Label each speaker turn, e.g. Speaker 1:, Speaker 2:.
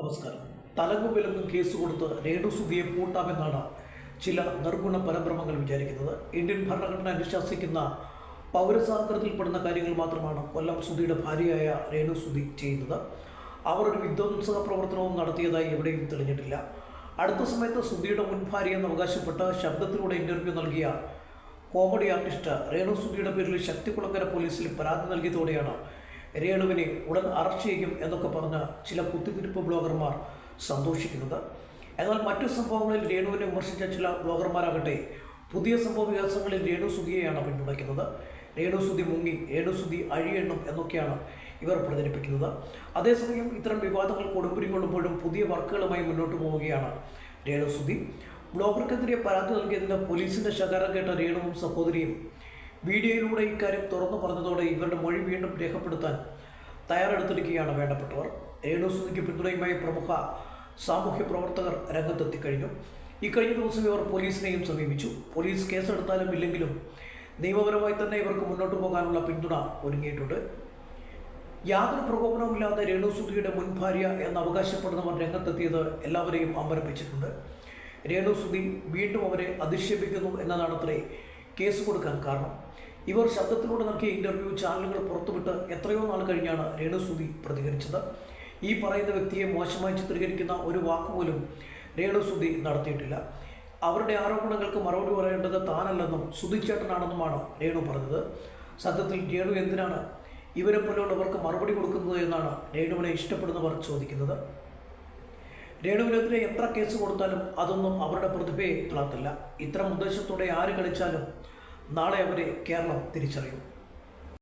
Speaker 1: നമസ്കാരം. തലകുമ്പിലൊന്നും കേസ് കൊടുത്ത് രേണുസുതിയെ പൂട്ടാമെന്നാണ് ചില നിർഗുണ പരബ്രഹ്മങ്ങൾ വിചാരിക്കുന്നത്. ഇന്ത്യൻ ഭരണഘടന അനുശാസിക്കുന്ന പൗരസ്വാതന്ത്ര്യത്തിൽപ്പെടുന്ന കാര്യങ്ങൾ മാത്രമാണ് കൊല്ലം സുധിയുടെ ഭാര്യയായ രേണു സുധി ചെയ്യുന്നത്. അവർ ഒരു വിധ്വംസക പ്രവർത്തനവും നടത്തിയതായി എവിടെയും തെളിഞ്ഞിട്ടില്ല. അടുത്ത സമയത്ത് സുധിയുടെ മുൻ ഭാര്യ എന്ന് അവകാശപ്പെട്ട് ശബ്ദത്തിലൂടെ ഇന്റർവ്യൂ നൽകിയ കോമഡി ആർട്ടിസ്റ്റ് രേണു സുധിയുടെ പേരിൽ ശക്തികുളങ്ങര പോലീസിൽ പരാതി നൽകിയതോടെയാണ് രേണുവിനെ ഉടൻ അറസ്റ്റ് ചെയ്യും എന്നൊക്കെ പറഞ്ഞ ചില കുത്തിത്തിരിപ്പ് ബ്ലോഗർമാർ സന്തോഷിക്കുന്നത് എന്നാൽ മറ്റു സംഭവങ്ങളിൽ രേണുവിനെ വിമർശിച്ച ചില ബ്ലോഗർമാരാകട്ടെ പുതിയ സംഭവ വികാസങ്ങളിൽ രേണു സുധിയെയാണ് പിന്തുണയ്ക്കുന്നത്. രേണു സുധി മുങ്ങി രേണു സുധി അഴിയെണ്ണം എന്നൊക്കെയാണ് ഇവർ പ്രചരിപ്പിക്കുന്നത്. അതേസമയം ഇത്തരം വിവാദങ്ങൾ കൊടുമ്പിരി പുതിയ വർക്കുകളുമായി മുന്നോട്ട് പോവുകയാണ് രേണു സുധി. ബ്ലോഗർക്കെതിരെ പരാതി നൽകിയതിന് പോലീസിന്റെ ശകാരം കേട്ട രേണുവും സഹോദരിയും വീഡിയോയിലൂടെ ഇക്കാര്യം തുറന്നു പറഞ്ഞതോടെ ഇവരുടെ മൊഴി വീണ്ടും രേഖപ്പെടുത്താൻ തയ്യാറെടുത്തിരിക്കുകയാണ് വേണ്ടപ്പെട്ടവർ. രേണു സുധിക്ക് പിന്തുണയുമായി പ്രമുഖ സാമൂഹ്യ പ്രവർത്തകർ രംഗത്തെത്തിക്കഴിഞ്ഞു ഇക്കഴിഞ്ഞ ദിവസം ഇവർ പോലീസിനെയും സമീപിച്ചു. പോലീസ് കേസെടുത്താലും ഇല്ലെങ്കിലും നിയമപരമായി തന്നെ ഇവർക്ക് മുന്നോട്ട് പോകാനുള്ള പിന്തുണ ഒരുങ്ങിയിട്ടുണ്ട്. യാതൊരു പ്രകോപനവുമില്ലാതെ രേണു സുധിയുടെ മുൻ ഭാര്യ എന്ന് അവകാശപ്പെടുന്നവർ രംഗത്തെത്തിയത് എല്ലാവരെയും അമ്പരപ്പിച്ചിട്ടുണ്ട്. രേണു സുധി വീണ്ടും അവരെ അധിക്ഷേപിക്കുന്നു എന്നതാണത്രേ കേസ് കൊടുക്കാൻ കാരണം. ഇവർ ശബ്ദത്തിലൂടെ നൽകിയ ഇന്റർവ്യൂ ചാനലുകൾ പുറത്തുവിട്ട് എത്രയോ നാൾ കഴിഞ്ഞാണ് രേണു സുധി പ്രതികരിച്ചത്. ഈ പറയുന്ന വ്യക്തിയെ മോശമായി ചിത്രീകരിക്കുന്ന ഒരു വാക്കുപോലും രേണു സുധി നടത്തിയിട്ടില്ല. അവരുടെ ആരോപണങ്ങൾക്ക് മറുപടി പറയേണ്ടത് താനല്ലെന്നും സുധിച്ചേട്ടനാണെന്നുമാണ് രേണു പറഞ്ഞത്. സത്യത്തിൽ രേണു എന്തിനാണ് ഇവരെ പോലെയുള്ളവർക്ക് മറുപടി കൊടുക്കുന്നത് എന്നാണ് രേണുവിനെ ഇഷ്ടപ്പെടുന്നവർ ചോദിക്കുന്നത്. രേണുവിനെതിരെ എത്ര കേസ് കൊടുത്താലും അതൊന്നും അവരുടെ പ്രതിഭയെ തളർത്തില്ല ഇത്തരം ഉദ്ദേശത്തോടെ ആര് കളിച്ചാലും നാളെ അവരെ കേരളം തിരിച്ചറിയും.